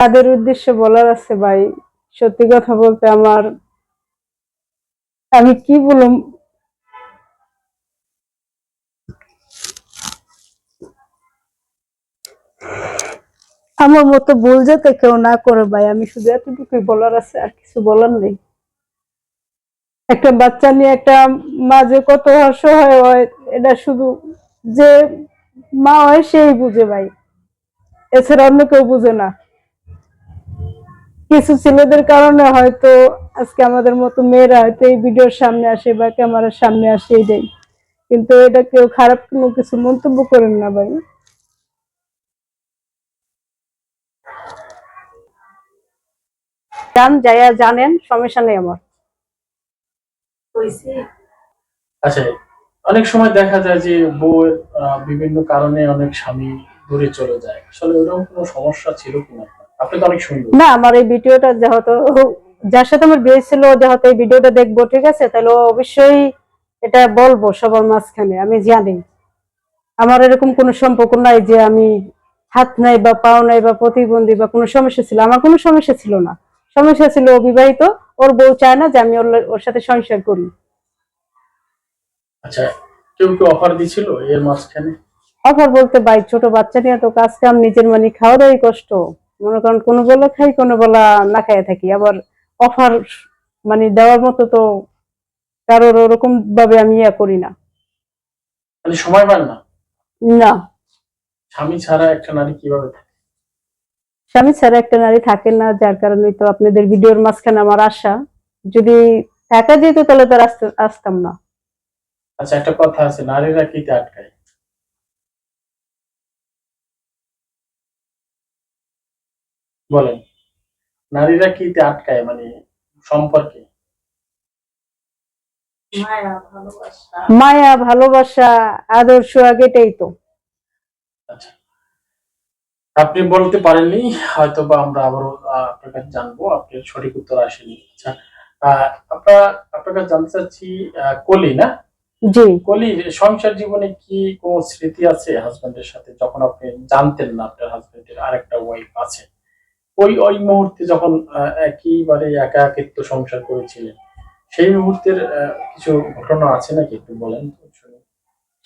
তাদের উদ্দেশ্যে বলার আছে ভাই, সত্যি কথা বলতে আমার, আমি কি বলুম? আমার মতো ভুল যাতে কেউ না করে ভাই, আমি শুধু এতটুকুই বলার আছে, আর কিছু বলার নেই। একটা বাচ্চা নিয়ে একটা মাঝে কত অসহায় হয়, এটা শুধু যে মা হয় সেই বুঝে ভাই। এছাড়া অন্য কেউ বুঝে না। কিছু ছেলেদের কারণে হয়তো আজকে আমাদের মতো মেয়েরা হয়তো এই ভিডিওর সামনে আসে বা ক্যামেরার সামনে আসে এটাই কিন্তু এটা কেউ খারাপ কোনো কিছু মন্তব্য করেন না ভাই। জান যাইয়া জানেন সমস্যা নেই আমার। আচ্ছা অনেক সময় দেখা যায় যে আহ, বিভিন্ন কারণে অনেক স্বামী দূরে চলে যায়। আসলে ওরকম কোনো সমস্যা ছিল কিনা? না আমার এই ভিডিওটা যেহেতু যার সাথে আমার বিয়ে ছিল যেহেতু এই ভিডিওটা দেখব ঠিক আছে? তাহলে অবশ্যই এটা বলব সবার মাঝখানে আমি জানি। আমার এরকম কোনো সম্পর্ক নাই যে আমি হাত নাই বা পাও নাই বা প্রতিবন্ধী বা কোনো সমস্যা ছিল। আমার কোনো সমস্যা ছিল না। সমস্যা ছিল অবিবাহিত ওর বউ চায় না যে আমি ওর ওর সাথে সংসার করি। আচ্ছা কেউ অফার দিছিল এর মাঝখানে? অফার বলতে ভাই ছোট বাচ্চা নিয়ে তো কাজ কাম নিজের মানে খাওয়া দাওয়াই কষ্ট। মনে করেন কোনো বেলা খাই কোনো বেলা না খাইয়া থাকি। আবার অফার মানে দেওয়ার মতো তো কারোর ওরকম ভাবে আমি ইয়া করি না। মানে সময় পান না? না। স্বামী ছাড়া একটা নারী কীভাবে থাকে? স্বামী ছাড়া একটা নারী থাকে না যার কারণে তো আপনাদের ভিডিওর মাঝখানে আমার আশা। যদি একা যেত তাহলে তো আসতাম না। আচ্ছা একটা কথা আছে নারীরা কিতে আটকায় বলেন নারীরা কিতে আটকায় মানে সম্পর্কে? মায়া ভালোবাসা। আদর্শ আগেটাই তো। আচ্ছা। আপনি বলতে পারেননি হয়তো বা আমরা আবারও আপনার কাছে জানব আপনার সঠিক উত্তর আসেনি আচ্ছা আহ, আপনার আপনার কাছে জানতে চাচ্ছি আহ, কলি না? জি। কলির সংসার জীবনে কি কোনো স্মৃতি আছে হাজবেন্ডের সাথে? যখন আপনি জানতেন না আপনার হাজবেন্ডের আরেকটা ওয়াইফ আছে। ওই ওই মুহূর্তে যখন আহ, একেবারে একা একাকিত্ব সংসার করেছিলেন সেই মুহূর্তের কিছু ঘটনা আছে নাকি একটু বলেন তো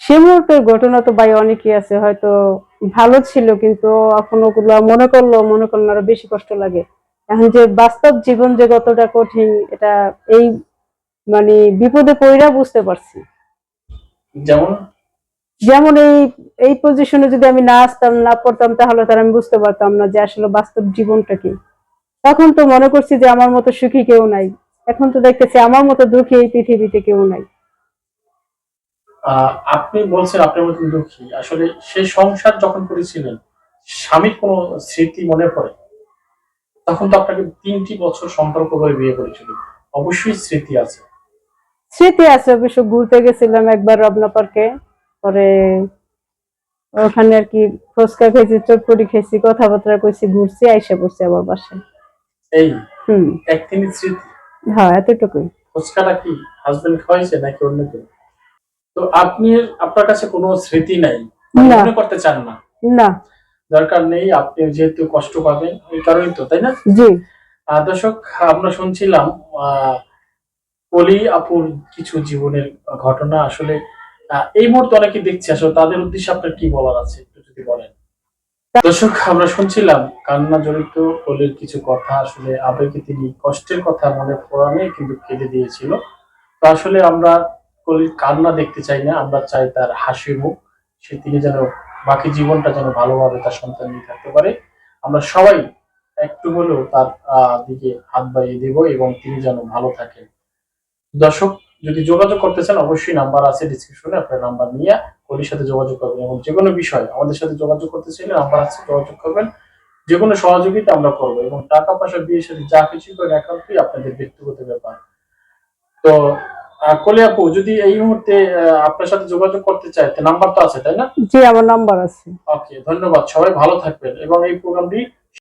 সে মুহূর্তের ঘটনা তো ভাই অনেকই আছে হয়তো ভালো ছিল কিন্তু এখন ওগুলো মনে করল মনে করল আরও বেশি কষ্ট লাগে। এখন যে বাস্তব জীবন যে কতটা কঠিন এটা এই মানে বিপদে পড়া বুঝতে পারছি। যেমন? যেমন এই এই পজিশনে যদি আমি না আসতাম না পড়তাম তাহলে তার আমি বুঝতে পারতাম না যে আসলে বাস্তব জীবনটা কি। তখন তো মনে করছি যে আমার মতো সুখী কেউ নাই। এখন তো দেখতেছি আমার মতো দুঃখী এই পৃথিবীতে কেউ নাই। আপনি বলছেন আপনার মতন দুঃখী। আসলে সেই সংসার যখন করেছিলেন স্বামীর কোনো স্মৃতি মনে পড়ে? তখন তো আপনাকে তিনটি বছর সম্পর্ক করে বিয়ে করেছিল। অবশ্যই স্মৃতি আছে। স্মৃতি আছে অবশ্য ঘুরতে গেছিলাম একবার রবনা পার্কে পরে ওখানে আর কি ফুচকা খেয়েছি চটপটি খেয়েছি কথাবার্তা কইছি ঘুরছি আইসা পড়ছি আবার বাসায়। এই? হুম। একদিনের স্মৃতি? হ্যাঁ এতটুকুই। ফুচকাটা কি? হাজবেন্ড খাওয়াইছে নাকি অন্য কেউ? তো আপনি আপনার কাছে কোনো স্মৃতি নাই? মনে করতে চান না? না। দরকার নেই আপনি যেহেতু কষ্ট পাবেন এই কারণেই তো তাই না? জি। দর্শক আমরা শুনছিলাম আহ, কলি আপুর কিছু জীবনের ঘটনা আসলে এই মুহূর্তে অনেকে দেখছে, আসলে তাদের উদ্দেশ্যে আপনার কি বলার আছে, একটু যদি বলেন। দর্শক, আমরা শুনছিলাম কান্না জড়িত কলির কিছু কথা, আসলে আবেগে তিনি কষ্টের কথা মনে পড়ানে কিন্তু কেঁদে দিয়েছিল। তো আসলে আমরা কলির কান্না দেখতে চাই না, আমরা চাই তার হাসি মুখ, সে তিনি যেন বাকি জীবনটা যেন ভালোভাবে তার সন্তান নিয়ে থাকতে পারে। আমরা সবাই একটু হলেও তার দিকে হাত বাড়িয়ে দেব এবং তিনি যেন ভালো থাকেন। দর্শক যদি যোগাযোগ করতে চান অবশ্যই নাম্বার আছে ডিসক্রিপশনে আপনার নাম্বার নিয়ে কলির সাথে যোগাযোগ করবেন। এবং যে কোনো বিষয় আমাদের সাথে যোগাযোগ করতে চাইলে নাম্বার আছে যোগাযোগ করবেন। যে কোনো সহযোগিতা আমরা করব এবং টাকা পয়সা বিয়ের সাথে যা কিছু করেন একান্তই আপনাদের ব্যক্তিগত ব্যাপার। তো কলি আপু যদি এই মুহূর্তে আপনার সাথে যোগাযোগ করতে চায় তো নাম্বার তো আছে তাই না? জি আমার নাম্বার আছে। ওকে ধন্যবাদ। সবাই ভালো থাকবেন। এবং এই প্রোগ্রামটি